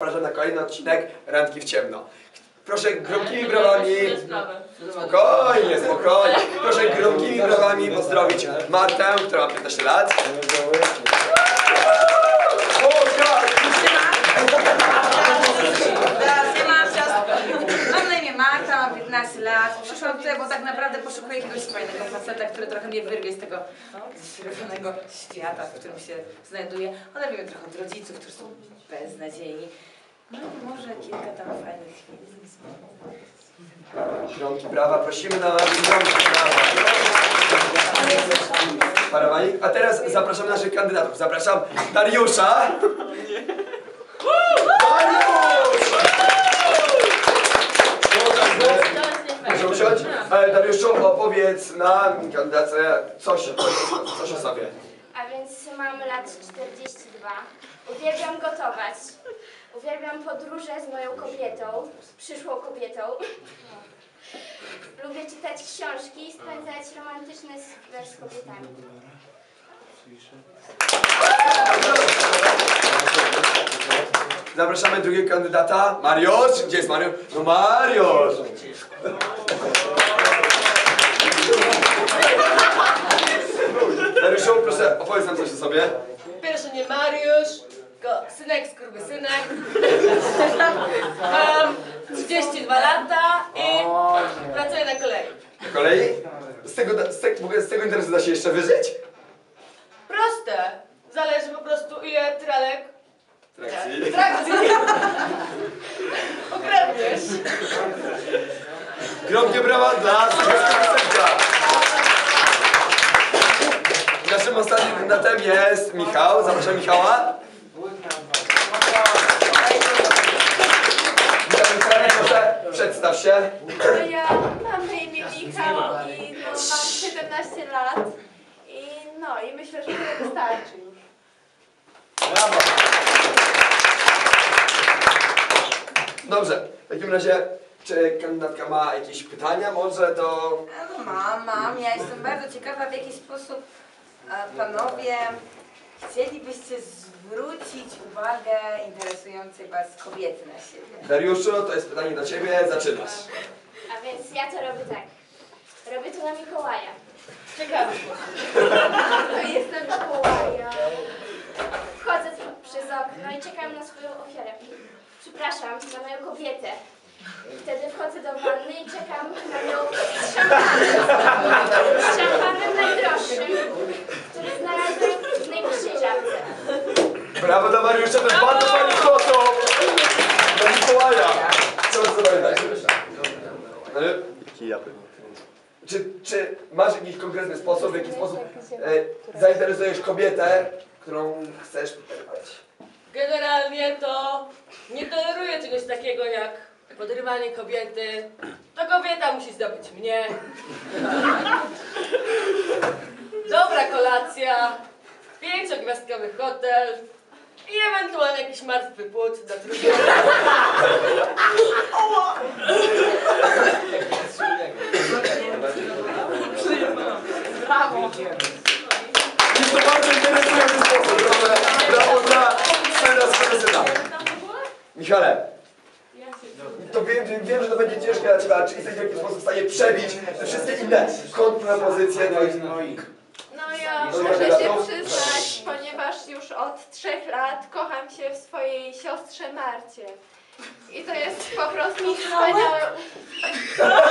Zapraszam na kolejny odcinek Randki w ciemno. Proszę gromkimi brawami, spokojnie, spokojnie. Proszę gromkimi brawami pozdrowić Martę, która ma 15 lat. O, tak! Siema, ciasto. Mam na imię Marta, mam 15 lat. Przyszłam tutaj, bo tak naprawdę poszukuję jakiegoś fajnego faceta, który trochę mnie wyrwie z tego zrównanego świata, w którym się znajduję. Oderwie mnie trochę od rodziców, którzy są beznadziejni. No i może kilka tam fajnych chwil. Gromki brawa, prosimy na gromki brawa. Parawanik. A teraz zapraszam naszych kandydatów. Zapraszam Dariusza. Dariusz! Usiąść. E, Dariuszu, opowiedz nam, kandydatce, coś, coś o sobie. A więc mam lat 42. Uwielbiam gotować. Uwielbiam podróże z moją kobietą, z przyszłą kobietą. Lubię czytać książki i spędzać romantyczne wieczór z kobietami. Zapraszamy drugiego kandydata. Mariusz! Gdzie jest Mariusz? No Mariusz! Dariuszu, proszę opowiedz nam coś o sobie. Pierwszy nie Mariusz, tylko synek skurwysynek. Mam 32 lata i pracuję na kolei. Po kolei? Z tego, da- z tego, w ogóle z tego interesu da się jeszcze wyżyć? Proste. Zależy po prostu ile tralek Trakcji. trakcji ukradniesz. Gromkie brawa dla Sylwestra Naszym ostatnim kandydatem jest Michał. Zapraszam Michała. Przedstaw się. Ja mam na imię Michał i no, mam 17 lat. I no i myślę, że tyle wystarczy już. Dobrze, w takim razie, czy kandydatka ma jakieś pytania może do... No mam, mam. Ja jestem bardzo ciekawa, w jaki sposób e, panowie chcielibyście zwrócić uwagę interesującej was kobiety na siebie. Dariuszu, to jest pytanie do Ciebie, zaczynasz. A więc ja to robię tak. Robię to na Mikołaja. Ciekawe. To jestem Mikołaja. Wchodzę przez okno i czekam na swoją ofiarę. Przepraszam, na moją kobietę. Wtedy wchodzę do wanny i czekam na nią z szampanem. Z szampanem najdroższym, który znalazłem w najbliższej żabce. Brawo dla Mariusza, to jest bardzo fajny sposób! Do Mikołaja! Co zapamiętać? Ale... Czy, czy masz jakiś konkretny sposób, w jaki sposób e, zainteresujesz kobietę, którą chcesz poderwać? Generalnie to nie toleruję czegoś takiego jak podrywanie kobiety. To kobieta musi zdobyć mnie. Dobra kolacja, pięciogwiazdkowy hotel i ewentualnie jakiś martwy płód do drugiego. Jest to bardzo interesujący sposób. Brawo, brawo dla syna. Michale, to wiem, wiem, wiem, że to będzie ciężkie dla Ciebie, ale czy jesteś w jakiś sposób w stanie przebić te wszystkie inne kontrpropozycje do ich... No ja Dobra, muszę się przyznać, ponieważ już od trzech lat kocham się w swojej siostrze Marcie. I to jest po prostu wspaniałe...